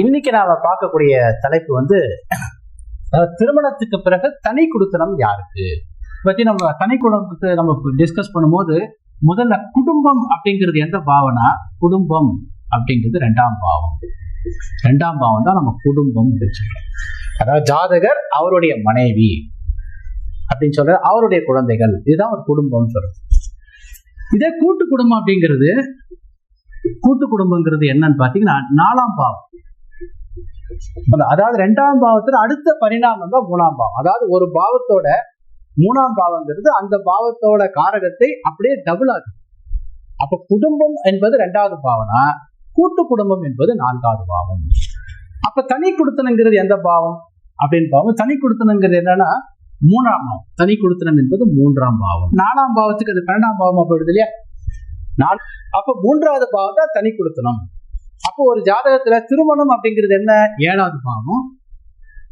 இன்னைக்கு நாம பார்க்கக்கூடிய தலைப்பு வந்து திருமணத்துக்கு பிறகு தனி குடுத்தனம் யாருக்கு? பத்தி நம்ம தனி குடும்பத்தை நம்ம டிஸ்கஸ் பண்ணும்போது முதல்ல குடும்பம் அப்படிங்கிறது எந்த பாவனா? குடும்பம் அப்படிங்கிறது ரெண்டாம் பாவம். ரெண்டாம் பாவம் தான் நம்ம குடும்பம் அதாவது ஜாதகர் அவருடைய மனைவி அப்படின்னு சொல்ற அவருடைய குழந்தைகள். இதுதான் ஒரு குடும்பம் சொல்றது. இதே கூட்டு குடும்பம் அப்படிங்கிறது கூட்டு குடும்பங்கிறது என்னன்னு பாத்தீங்கன்னா நாலாம் பாவம். அதாவது ரெண்டாம் பாவத்துல அடுத்த பரிணாமம் தான் மூணாம் பாவம். அதாவது ஒரு பாவத்தோட மூணாம் பாவங்கிறது அந்த பாவத்தோட காரகத்தை அப்படியே டபுள் ஆகுது அப்ப குடும்பம் என்பது ரெண்டாவது பாவனா கூட்டு குடும்பம் என்பது நான்காவது பாவம். அப்ப தனி குடுத்தனங்கிறது எந்த பாவம்? அப்படின்னு பாவம் தனி குடுத்தனங்கிறது என்னன்னா மூணாம் பாவம். தனி குடுத்தனம் என்பது மூன்றாம் பாவம். நாலாம் பாவத்துக்கு அது பன்னெண்டாம் பாவம் போயிடுது இல்லையா? நாலு அப்ப மூன்றாவது பாவம் தான் தனி குடுத்தனம். அப்போ ஒரு ஜாதகத்துல திருமணம் அப்படிங்கிறது என்ன? ஏழாவது பாவம்.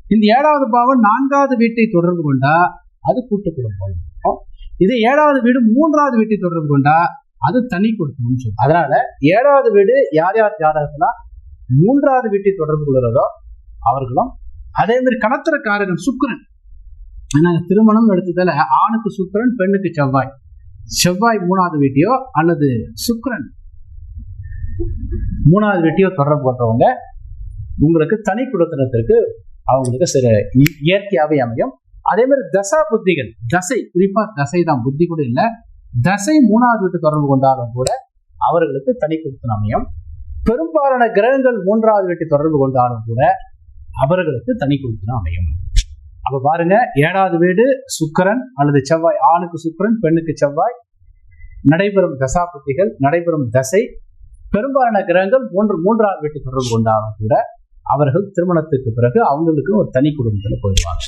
இந்த ஏழாவது பாவம் நான்காவது வீட்டை தொடர்பு கொண்டா அது கூட்டு குடும்பம் இது ஏழாவது வீடு மூன்றாவது வீட்டை தொடர்பு கொண்டா அது தனி குடும்பம் சொல்லும் அதனால ஏழாவது வீடு யார் யார் ஜாதகத்துல மூன்றாவது வீட்டை தொடர்பு கொள்கிறதோ அவர்களும் அதே மாதிரி கடத்திர காரகன் சுக்கரன். ஏன்னா திருமணம் எடுத்ததால ஆணுக்கு சுக்கரன் பெண்ணுக்கு செவ்வாய். செவ்வாய் மூணாவது வீட்டையோ அல்லது சுக்கரன். மூணாவது வெட்டியோ தொடர்பு கொண்டவங்க உங்களுக்கு தனி குடுத்தனத்திற்கு அவங்களுக்கு சில இ- அமையும். அதே மாதிரி தசா புத்திகள் தசை குறிப்பா தசை தான் புத்தி கூட இல்லை. தசை மூணாவது வீட்டு தொடர்பு கொண்டாலும் கூட அவர்களுக்கு தனி குடுத்தனம் அமையும். பெரும்பாலான கிரகங்கள் மூன்றாவது வீட்டு தொடர்பு கொண்டாலும் கூட அவர்களுக்கு தனி குடுத்தனம் அமையும். அப்ப பாருங்க ஏழாவது வீடு சுக்கிரன் அல்லது செவ்வாய் ஆணுக்கு சுக்கிரன் பெண்ணுக்கு செவ்வாய். நடைபெறும் தசா புத்திகள் நடைபெறும் தசை பெரும்பாலான கிரகங்கள் மூன்று மூன்றாவது வீட்டு தொடர்பு கொண்டாலும் கூட அவர்கள் திருமணத்துக்கு பிறகு அவங்களுக்கு ஒரு தனி குடும்பத்தில் போயிடுவாங்க.